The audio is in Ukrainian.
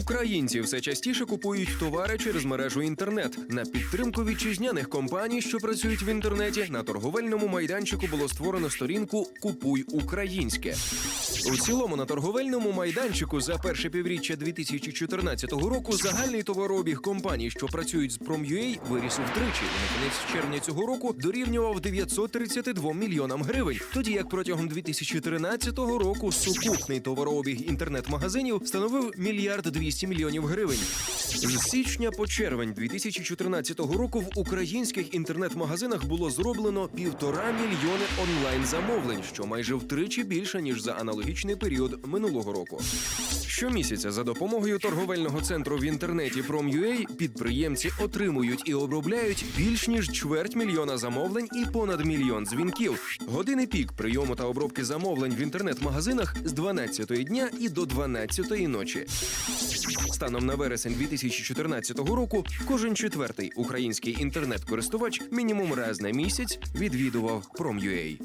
Українці все частіше купують товари через мережу інтернет. На підтримку вітчизняних компаній, що працюють в інтернеті, на торговельному майданчику було створено сторінку Купуй українське. У цілому на торговельному майданчику за перше півріччя 2014 року загальний товарообіг компаній, що працюють з Prom.ua, виріс втричі і на кінець червня цього року дорівнював 932 мільйонам гривень. Тоді як протягом 2013 року сукупний товарообіг інтернет-магазинів становив мільярд 200 мільйонів гривень. З січня по червень 2014 року в українських інтернет-магазинах було зроблено півтора мільйони онлайн-замовлень, що майже втричі більше ніж за аналогічний період минулого року. Щомісяця за допомогою торговельного центру в інтернеті Prom.ua підприємці отримують і обробляють більш ніж чверть мільйона замовлень і понад мільйон дзвінків. Години пік прийому та обробки замовлень в інтернет-магазинах з 12 дня і до 12 ночі. Станом на вересень 2014 року кожен четвертий український інтернет-користувач мінімум раз на місяць відвідував Prom.ua.